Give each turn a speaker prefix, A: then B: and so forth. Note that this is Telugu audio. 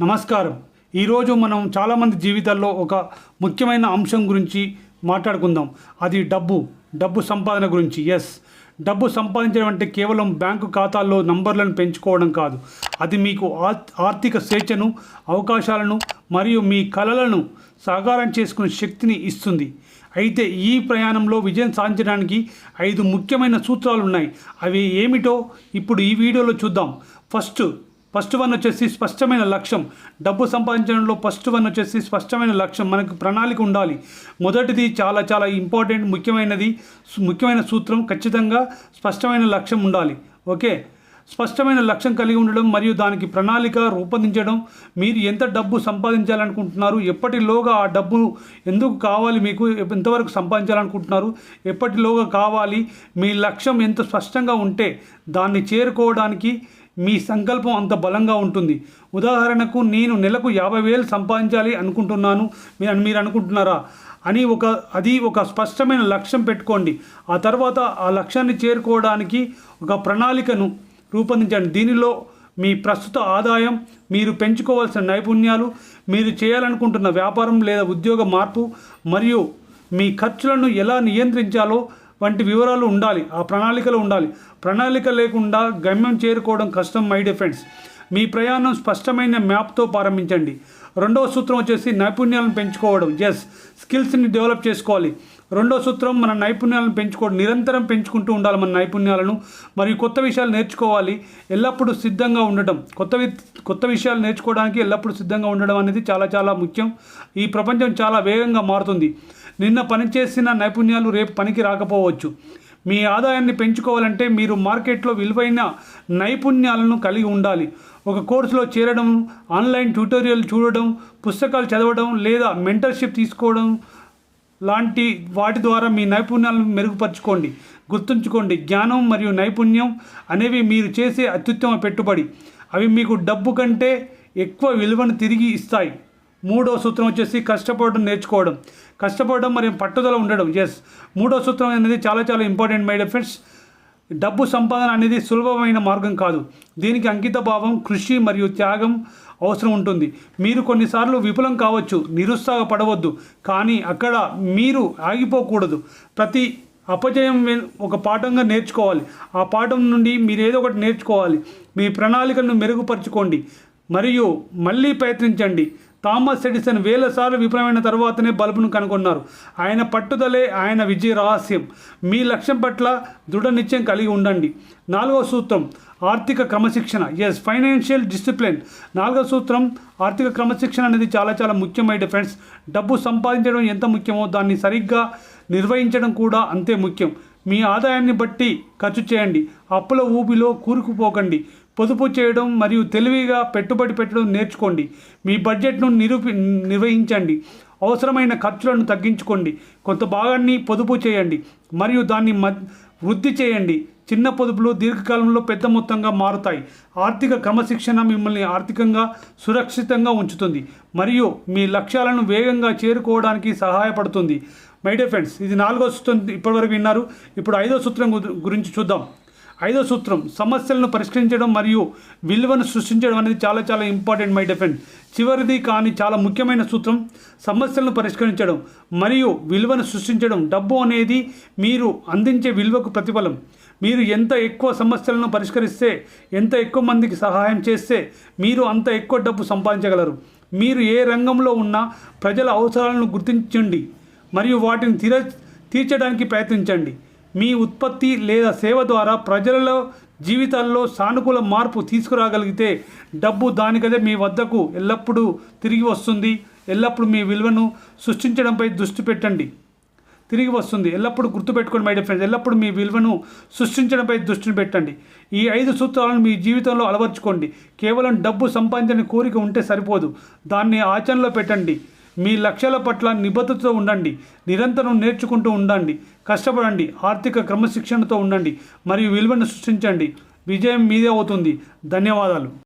A: నమస్కారం. ఈరోజు మనం చాలామంది జీవితాల్లో ఒక ముఖ్యమైన అంశం గురించి మాట్లాడుకుందాం. అది డబ్బు డబ్బు సంపాదన గురించి. ఎస్ డబ్బు సంపాదించడం అంటే కేవలం బ్యాంకు ఖాతాల్లో నంబర్లను పెంచుకోవడం కాదు. అది మీకు ఆర్- ఆర్థిక స్వేచ్ఛను అవకాశాలను మరియు మీ కలలను సాకారం చేసుకునే శక్తిని ఇస్తుంది. అయితే ఈ ప్రయాణంలో విజయం సాధించడానికి ఐదు ముఖ్యమైన సూత్రాలు ఉన్నాయి అవి ఏమిటో ఇప్పుడు ఈ వీడియోలో చూద్దాం. ఫస్ట్ ఫస్ట్ వన్ వచ్చేసి స్పష్టమైన లక్ష్యం. డబ్బు సంపాదించడంలో ఫస్ట్ వన్ వచ్చేసి స్పష్టమైన లక్ష్యం. మనకు ప్రణాళిక ఉండాలి. మొదటిది చాలా చాలా ఇంపార్టెంట్ ముఖ్యమైనది ముఖ్యమైన సూత్రం ఖచ్చితంగా స్పష్టమైన లక్ష్యం ఉండాలి. ఓకే? స్పష్టమైన లక్ష్యం కలిగి ఉండడం మరియు దానికి ప్రణాళిక రూపొందించడం మీరు ఎంత డబ్బు సంపాదించాలనుకుంటున్నారు ఎప్పటిలోగా ఆ డబ్బు ఎందుకు కావాలి మీకు ఎంతవరకు సంపాదించాలనుకుంటున్నారు ఎప్పటిలోగా కావాలి మీ లక్ష్యం ఎంత స్పష్టంగా ఉంటే దాన్ని చేరుకోవడానికి మీ సంకల్పం అంత బలంగా ఉంటుంది. ఉదాహరణకు నేను నెలకు యాభై వేలు సంపాదించాలి అనుకుంటున్నాను. మీరు అనుకుంటున్నారా? అని ఒక అది ఒక స్పష్టమైన లక్ష్యం పెట్టుకోండి. ఆ తర్వాత ఆ లక్ష్యాన్ని చేరుకోవడానికి ఒక ప్రణాళికను రూపొందించండి. దీనిలో మీ ప్రస్తుత ఆదాయం మీరు పెంచుకోవాల్సిన నైపుణ్యాలు మీరు చేయాలనుకుంటున్న వ్యాపారం లేదా ఉద్యోగ మార్పు మరియు మీ ఖర్చులను ఎలా నియంత్రించాలో వంటి వివరాలు ఉండాలి ఆ ప్రణాళికలు ఉండాలి. ప్రణాళిక లేకుండా గమ్యం చేరుకోవడం కష్టం మై డిఫెండ్స్ మీ ప్రయాణం స్పష్టమైన మ్యాప్తో ప్రారంభించండి. రెండవ సూత్రం వచ్చేసి నైపుణ్యాలను పెంచుకోవడం. ఎస్ స్కిల్స్ని డెవలప్ చేసుకోవాలి. రెండో సూత్రం మన నైపుణ్యాలను పెంచుకోవడం. నిరంతరం పెంచుకుంటూ ఉండాలి మన నైపుణ్యాలను. మరియు కొత్త విషయాలు నేర్చుకోవాలి. ఎల్లప్పుడూ సిద్ధంగా ఉండటం. కొత్త కొత్త విషయాలు నేర్చుకోవడానికి ఎల్లప్పుడూ సిద్ధంగా ఉండడం అనేది చాలా చాలా ముఖ్యం. ఈ ప్రపంచం చాలా వేగంగా మారుతుంది. నిన్న పనిచేసిన నైపుణ్యాలు రేపు పనికి రాకపోవచ్చు. మీ ఆదాయాన్ని పెంచుకోవాలంటే మీరు మార్కెట్లో విలువైన నైపుణ్యాలను కలిగి ఉండాలి. ఒక కోర్సులో చేరడం ఆన్లైన్ ట్యూటోరియల్ చూడడం పుస్తకాలు చదవడం లేదా మెంటర్షిప్ తీసుకోవడం లాంటి వాటి ద్వారా మీ నైపుణ్యాలను మెరుగుపరచుకోండి. గుర్తుంచుకోండి జ్ఞానం మరియు నైపుణ్యం అనేవి మీరు చేసే అత్యుత్తమ పెట్టుబడి. అవి మీకు డబ్బు కంటే ఎక్కువ విలువను తిరిగి ఇస్తాయి. మూడో సూత్రం వచ్చేసి కష్టపడడం నేర్చుకోవడం. కష్టపడడం మరియు పట్టుదల ఉండడం. ఎస్ మూడో సూత్రం అనేది చాలా చాలా ఇంపార్టెంట్ మై ఫ్రెండ్స్ డబ్బు సంపాదన అనేది సులభమైన మార్గం కాదు. దీనికి అంకిత భావం కృషి మరియు త్యాగం అవసరం ఉంటుంది. మీరు కొన్నిసార్లు విఫలం కావచ్చు నిరుత్సాహపడవద్దు. కానీ అక్కడ మీరు ఆగిపోకూడదు. ప్రతి అపజయం ఒక పాఠంగా నేర్చుకోవాలి. ఆ పాఠం నుండి మీరు ఏదో ఒకటి నేర్చుకోవాలి. మీ ప్రణాళికలను మెరుగుపరచుకోండి. మరియు మళ్ళీ ప్రయత్నించండి. థామస్ ఎడిసన్ వేల సార్లు విఫలమైన తర్వాతనే బల్బును కనుగొన్నారు. ఆయన పట్టుదలే ఆయన విజయ రహస్యం. మీ లక్ష్యం పట్ల దృఢ నిశ్చయం కలిగి ఉండండి. నాలుగవ సూత్రం ఆర్థిక క్రమశిక్షణ. ఎస్ ఫైనాన్షియల్ డిసిప్లిన్ నాలుగవ సూత్రం ఆర్థిక క్రమశిక్షణ అనేది చాలా చాలా ముఖ్యమైన ఫ్రెండ్స్. డబ్బు సంపాదించడం ఎంత ముఖ్యమో దాన్ని సరిగ్గా నిర్వహించడం కూడా అంతే ముఖ్యం. మీ ఆదాయాన్ని బట్టి ఖర్చు చేయండి. అప్పుల ఊబిలో కూరుకుపోకండి. పొదుపు చేయడం మరియు తెలివిగా పెట్టుబడి పెట్టడం నేర్చుకోండి. మీ బడ్జెట్ను నిరూపి నిర్వహించండి. అవసరమైన ఖర్చులను తగ్గించుకోండి. కొంత భాగాన్ని పొదుపు చేయండి మరియు దాన్ని మ వృద్ధి చేయండి. చిన్న పొదుపులు దీర్ఘకాలంలో పెద్ద మొత్తంగా మారుతాయి. ఆర్థిక క్రమశిక్షణ మిమ్మల్ని ఆర్థికంగా సురక్షితంగా ఉంచుతుంది మరియు మీ లక్ష్యాలను వేగంగా చేరుకోవడానికి సహాయపడుతుంది. మై డియర్ ఫ్రెండ్స్ ఇది నాలుగో సూత్రం ఇప్పటివరకు విన్నారు. ఇప్పుడు ఐదో సూత్రం గు- గురించి చూద్దాం. ఐదో సూత్రం సమస్యలను పరిష్కరించడం మరియు విలువను సృష్టించడం అనేది చాలా చాలా ఇంపార్టెంట్ మై డిఫెండ్ చివరిది కానీ చాలా ముఖ్యమైన సూత్రం సమస్యలను పరిష్కరించడం మరియు విలువను సృష్టించడం. డబ్బు అనేది మీరు అందించే విలువకు ప్రతిఫలం. మీరు ఎంత ఎక్కువ సమస్యలను పరిష్కరిస్తే ఎంత ఎక్కువ మందికి సహాయం చేస్తే మీరు అంత ఎక్కువ డబ్బు సంపాదించగలరు. మీరు ఏ రంగంలో ఉన్నా ప్రజల అవసరాలను గుర్తించండి మరియు వాటిని తీర తీర్చడానికి ప్రయత్నించండి. మీ ఉత్పత్తి లేదా సేవ ద్వారా ప్రజలలో జీవితాల్లో సానుకూల మార్పు తీసుకురాగలిగితే డబ్బు దానికదే మీ వద్దకు ఎల్లప్పుడూ తిరిగి వస్తుంది. ఎల్లప్పుడూ మీ విలువను సృష్టించడంపై దృష్టి పెట్టండి. తిరిగి వస్తుంది. ఎల్లప్పుడూ గుర్తుపెట్టుకోండి మై డియర్ ఫ్రెండ్స్ ఎల్లప్పుడూ మీ విలువను సృష్టించడంపై దృష్టిని పెట్టండి. ఈ ఐదు సూత్రాలను మీ జీవితంలో అలవర్చుకోండి. కేవలం డబ్బు సంపాదించని కోరిక ఉంటే సరిపోదు. దాన్ని ఆచరణలో పెట్టండి. మీ లక్ష్యాల పట్ల నిబద్ధతతో ఉండండి. నిరంతరం నేర్చుకుంటూ ఉండండి. కష్టపడండి. ఆర్థిక క్రమశిక్షణతో ఉండండి. మరియు విలువను సృష్టించండి. విజయం మీదే అవుతుంది. ధన్యవాదాలు.